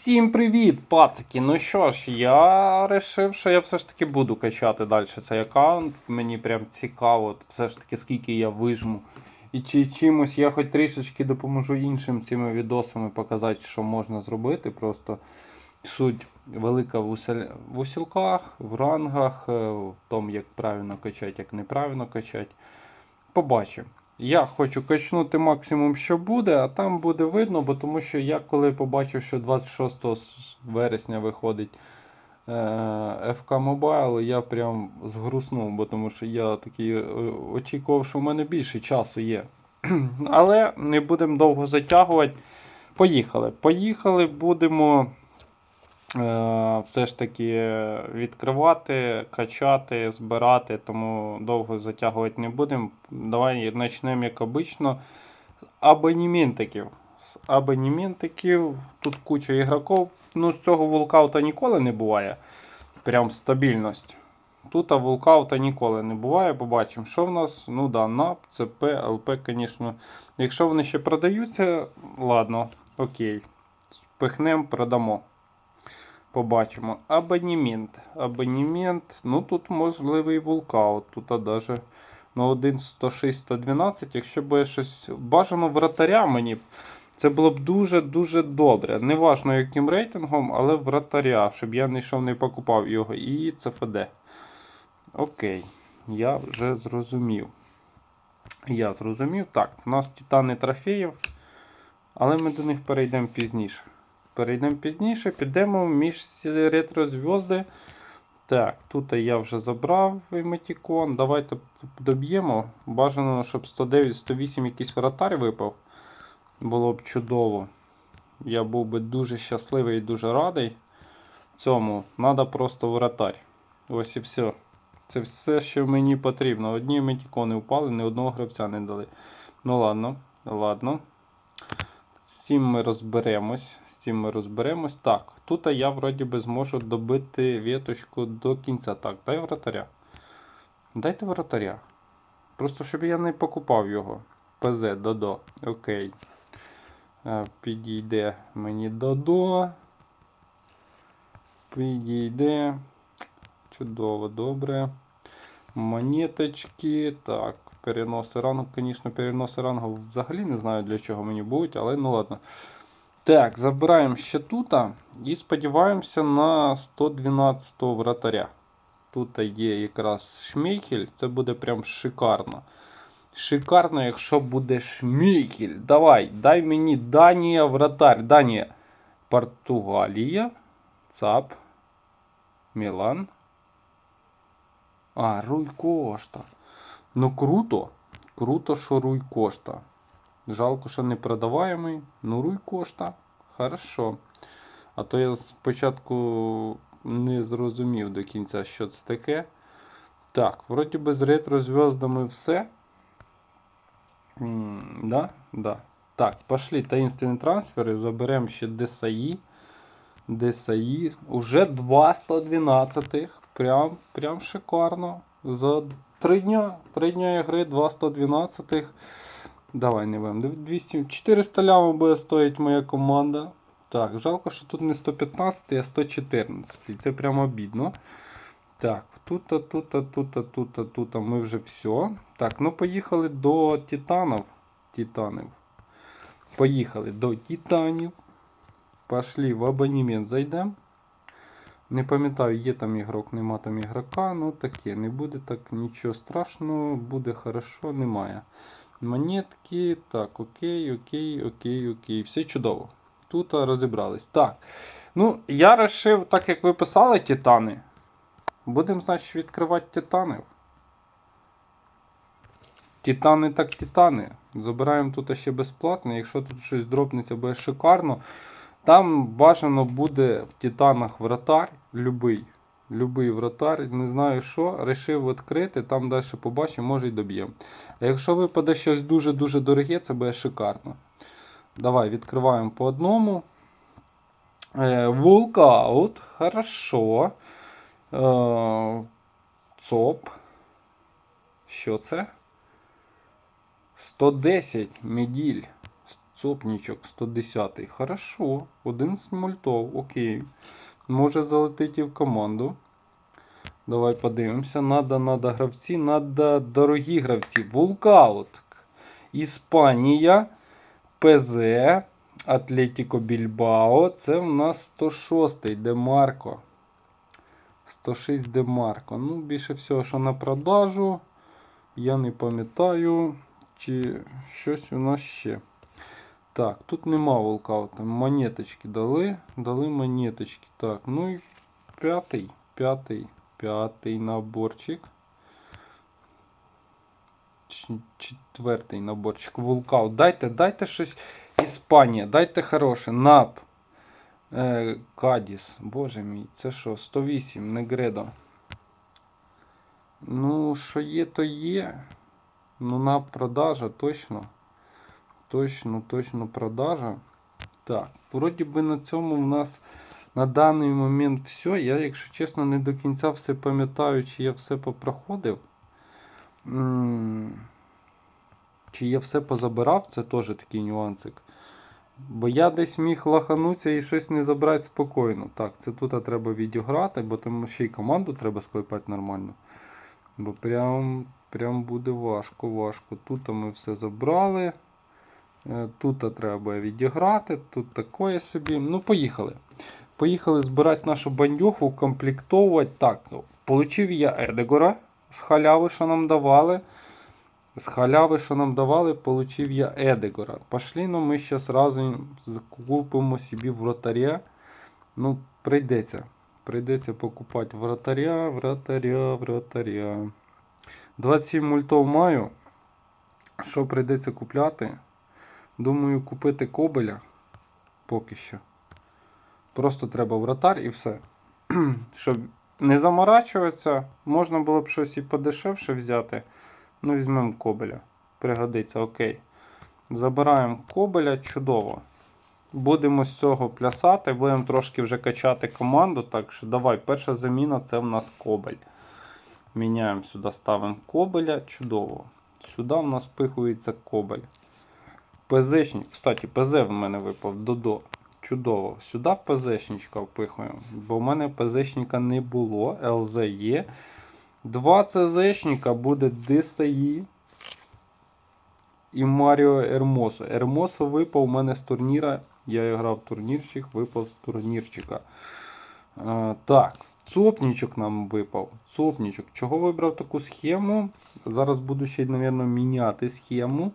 Всім привіт, пацики! Ну що ж, я вирішив, що я все ж таки буду качати далі цей аккаунт. Мені прям цікаво, все ж таки, скільки я вижму. І чи чимось я хоч трішечки допоможу іншим цими відосами показати, що можна зробити. Просто суть велика в, усел... в усілках, в рангах, е, в тому, як правильно качати, як неправильно качати. Побачимо. Я хочу качнути максимум, що буде, а там буде видно, бо тому що я коли побачив, що 26 вересня виходить е, FK Mobile, я прям згруснув, бо тому що я такий е, очікував, що в мене більше часу є. Але не будемо довго затягувати. Поїхали. Поїхали, будемо все ж таки відкривати, качати, збирати, тому довго затягувати не будемо. Давай почнемо, як обично, з абонементиків. З абонементиків тут куча ігроків. Ну, з цього вулкаута ніколи не буває. Прям стабільність. Тут вулкаута ніколи не буває. Побачимо, що в нас. Ну да, НАП, ЦП, ЛП, звісно. Якщо вони ще продаються, ладно, окей. Впихнемо, продамо. Побачимо. Абонемент. Абонемент. Ну тут можливий вулкаут. Тут а даже ну, 1 106 112. Якщо б щось бажано вратаря мені. Це було б дуже-дуже добре. Неважно яким рейтингом, але вратаря, щоб я не йшов не покупав його. І ЦФД. Окей. Я вже зрозумів. Я зрозумів. Так, у нас титани трофеїв. Але ми до них перейдемо пізніше. Перейдемо пізніше, підемо між ретро зв'язки. Так, тут я вже забрав еметікон. Давайте доб'ємо. Бажано, щоб 109-108 якийсь вратар випав. Було б чудово. Я був би дуже щасливий і дуже радий. Цьому треба просто вратар. Ось і все. Це все, що мені потрібно. Одні еметікони впали, ні одного гравця не дали. Ну ладно, ладно. З цим ми розберемось. Цим ми розберемось. Так, тут я вроді би зможу добити віточку до кінця. Так, дай вратаря. Дайте вратаря. Просто щоб я не покупав його. ПЗ, Додо. Окей. Е, Підійде мені Додо. Підійде. Чудово, добре. Монеточки. Так, переноси рангу. Звісно, переноси рангу взагалі не знаю для чого мені будуть, але ну ладно. Так, забираємо ще тут і сподіваємося на 112 вратаря. Тут є якраз шмейхель, це буде прям шикарно. Шикарно, якщо буде шмейхель. Давай, дай мені Данія вратарь. Данія. Португалія. ЦАП. Мілан. А, Руй Кошта. Ну круто. Круто, що Руй Кошта. Жалко, що не продаваємий. Ну, Руй Кошта. Хорошо. А то я спочатку не зрозумів до кінця, що це таке. Так, вроді би з ретро зв'яздами все. М, да? Да. Так, пошли таїнственні трансфери. Заберемо ще DSI. DSI. Уже 2 112. Прям, прям шикарно. За 3 дня, 3 дня ігри 2 112. Давай не будемо. 200, 400 лямів буде стоїть моя команда. Так, жалко, що тут не 115, а 114. Це прям обідно. Так, тут, -то, тут, тут, тут, тут, тут ми вже все. Так, ну поїхали до титанів. Титанів. Поїхали до титанів. Пошли в абонемент зайдемо. Не пам'ятаю, є там ігрок, нема там ігрока. Ну таке, не буде так нічого страшного, буде хорошо, немає. Монетки, так, окей, окей, окей, окей. Все чудово. Тут розібрались. Так. Ну, я вирішив, так як ви писали титани. Будемо, значить, відкривати титанів. Титани так титани. Забираємо тут ще безплатно. Якщо тут щось дропнеться, буде шикарно. Там бажано буде в титанах вратар. Любий. Любий вратар. Не знаю що. Рішив відкрити, там далі побачимо, може й доб'ємо. А якщо випаде щось дуже-дуже дороге, це буде шикарно. Давай відкриваємо по одному. Е, Вулкаут. Хорошо. Е, ЦОП. Що це? 110 меділь. Цопнічок 110. Хорошо. 11 мультов. Окей. Може залетіти в команду. Давай подивимося. Надо, надо гравці, надо дорогі гравці. Вулкаут. Іспанія. ПЗ. Атлетіко Більбао. Це в нас 106 Демарко. 106 Демарко. Ну, більше всього, що на продажу. Я не пам'ятаю, чи щось у нас ще. Так, тут нема волкаута. Монеточки дали. Дали монеточки. Так, ну і п'ятий. П'ятий. П'ятий наборчик. Четвертий наборчик. Вулкаут. Дайте, дайте щось. Іспанія, дайте хороше. НАП. Е, Кадіс. Боже мій, це що? 108, Негредо. Ну, що є, то є. Ну, на продажа точно. Точно, точно продажа. Так, вроді би на цьому в нас на даний момент все. Я, якщо чесно, не до кінця все пам'ятаю, чи я все попроходив. Чи я все позабирав, це теж такий нюансик. Бо я десь міг лаханутися і щось не забрати спокійно. Так, це тут треба відіграти, бо тому ще й команду треба склепати нормально. Бо прям, прям буде важко, важко. Тут ми все забрали. Е, Тут треба відіграти, тут таке собі. Ну, поїхали. Поїхали збирати нашу бандюху, комплектовувати. Так, получив я Едегора з халяви, що нам давали. З халяви, що нам давали, получив я Едегора. Пошли, ну ми зараз разом закупимо собі вратаря. Ну, прийдеться. Прийдеться покупати вратаря, вратаря, вратаря. 27 мультов маю. Що прийдеться купляти? Думаю, купити кобеля поки що. Просто треба вратар і все. Щоб не заморачуватися, можна було б щось і подешевше взяти. Ну, візьмемо кобеля. Пригодиться, окей. Забираємо кобеля, чудово. Будемо з цього плясати, будемо трошки вже качати команду. Так що давай, перша заміна це в нас кобель. Міняємо сюди, ставимо кобеля, чудово. Сюди в нас пихується кобель. ПЗшник, кстати, ПЗ в мене випав Додо. Чудово. Сюди ПЗшничка впихуємо. Бо в мене ПЗшника не було. ЛЗ є. Два ЦЗшника буде ДСІ і Маріо Ермосо. Ермосо випав у мене з турніра. Я грав турнірчик, випав з турнірчика. А, так, цопнічок нам випав. Цопнічок. Чого вибрав таку схему? Зараз буду ще, мабуть, міняти схему.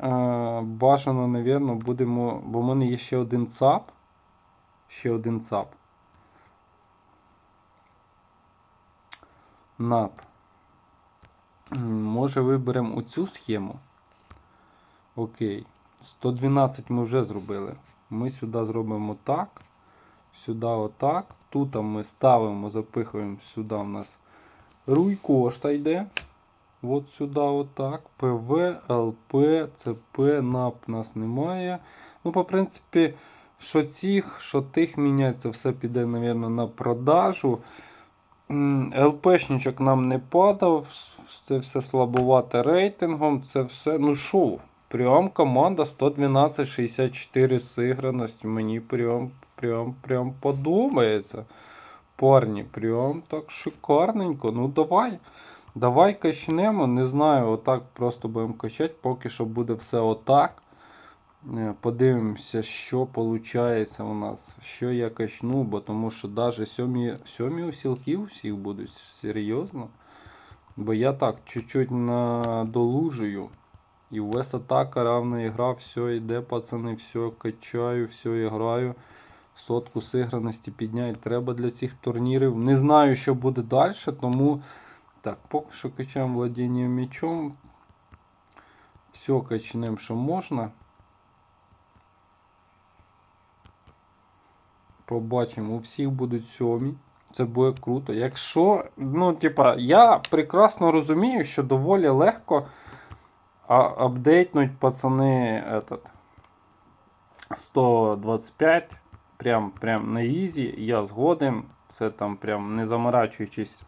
А, бажано, мабуть, будемо. Бо в мене є ще один ЦАП. Ще один ЦАП. НАП. Може виберемо оцю схему. Окей. 112 ми вже зробили. Ми сюди зробимо так. Сюди отак. Тут ми ставимо, запихуємо сюди у нас руй кошта йде. От сюди отак. ПВ, ЛП, ЦП, НАП нас немає. Ну, по принципі, що цих, що тих міняється, все піде, мабуть, на продажу. ЛПшничок нам не падав, це все слабувати рейтингом, це все. Ну що, прям команда 112-64 сиграності. Мені прям, прям, прям подобається. Парні, прям так шикарненько. Ну давай. Давай качнемо. Не знаю, отак просто будемо качати, поки що буде все отак. Е, Подивимося, що виходить у нас, що я качну, бо тому що навіть сьомі, сьомі усілки всіх будуть серйозно. Бо я так чуть-чуть надолужую. І в Вес атака равна ігра, все йде, пацани, все качаю, все граю. Сотку сиграності підняти треба для цих турнірів. Не знаю, що буде далі, тому так, поки що качаємо владіння м'ячом. Все качнемо, що можна. Побачимо, у всіх будуть сьомі. Це буде круто. Якщо, ну, типа, я прекрасно розумію, що доволі легко апдейтнуть пацани этот, 125. Прям, прям на ізі. Я згоден. Це там прям не заморачуючись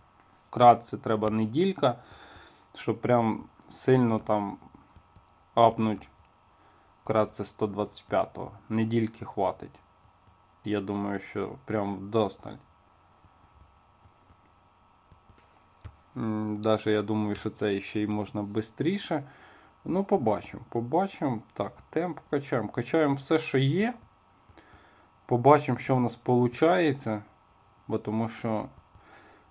вкратце треба неділька, щоб прям сильно там апнуть вкратце 125-го. Недільки хватить. Я думаю, що прям вдосталь. Даже я думаю, що це ще й можна швидше. Ну, побачимо. Побачимо. Так, темп качаємо. Качаємо все, що є. Побачимо, що в нас виходить. Бо тому що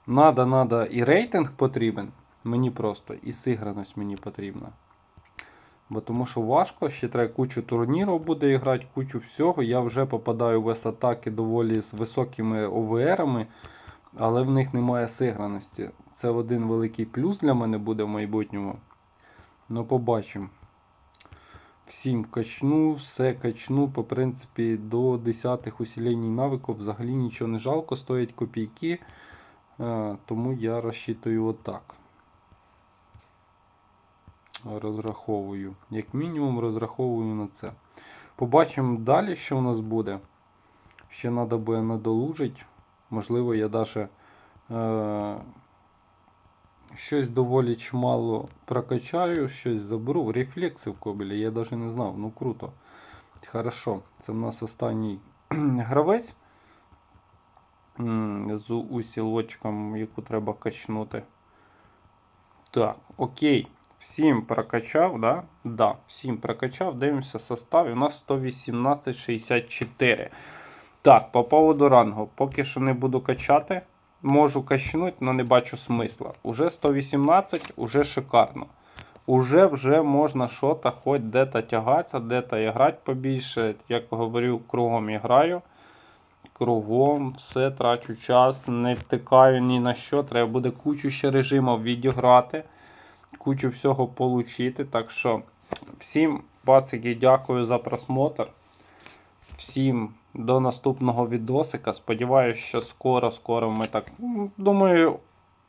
надо, надо і рейтинг потрібен. Мені просто, і сиграність мені потрібна. Бо тому що важко, ще треба кучу турнірів буде грати, кучу всього. Я вже попадаю в S-атаки доволі з високими ОВРами, але в них немає сиграності. Це один великий плюс для мене буде в майбутньому. Ну, побачимо. Всім качну, все качну. По принципі, до 10 усилень навиків взагалі нічого не жалко, стоять копійки. Е, Тому я розчитую отак. Розраховую. Як мінімум, розраховую на це. Побачимо далі, що у нас буде. Ще треба буде надолужити. Можливо, я даже е, щось доволі чимало прокачаю, щось заберу. Рефлекси в кобелі, я навіть не знав. Ну круто. Хорошо. Це в нас останній гравець. З усілочком, яку треба качнути. Так, окей. Всім прокачав, да? Да, всім прокачав. Дивимося состав. і У нас 118,64. Так, по поводу рангу. Поки що не буду качати. Можу качнути, але не бачу смисла. Уже 118, уже шикарно. Уже вже можна що-то хоч де-то тягатися, де-то грати побільше. Як говорю, кругом я граю. Кругом все трачу час, не втикаю ні на що. Треба буде кучу ще режимів відіграти, кучу всього получити. Так що всім пацики, дякую за просмотр. Всім до наступного відосика. Сподіваюся, що скоро-скоро ми так. Думаю,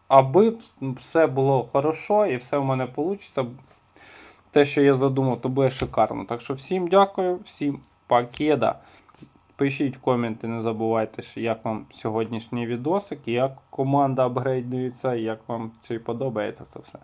аби все було хорошо і все в мене вийде. Те, що я задумав, то буде шикарно. Так що всім дякую, всім пакеда. Пишіть коменти, не забувайте, як вам сьогоднішній відосик, як команда апгрейдується, як вам це подобається це все.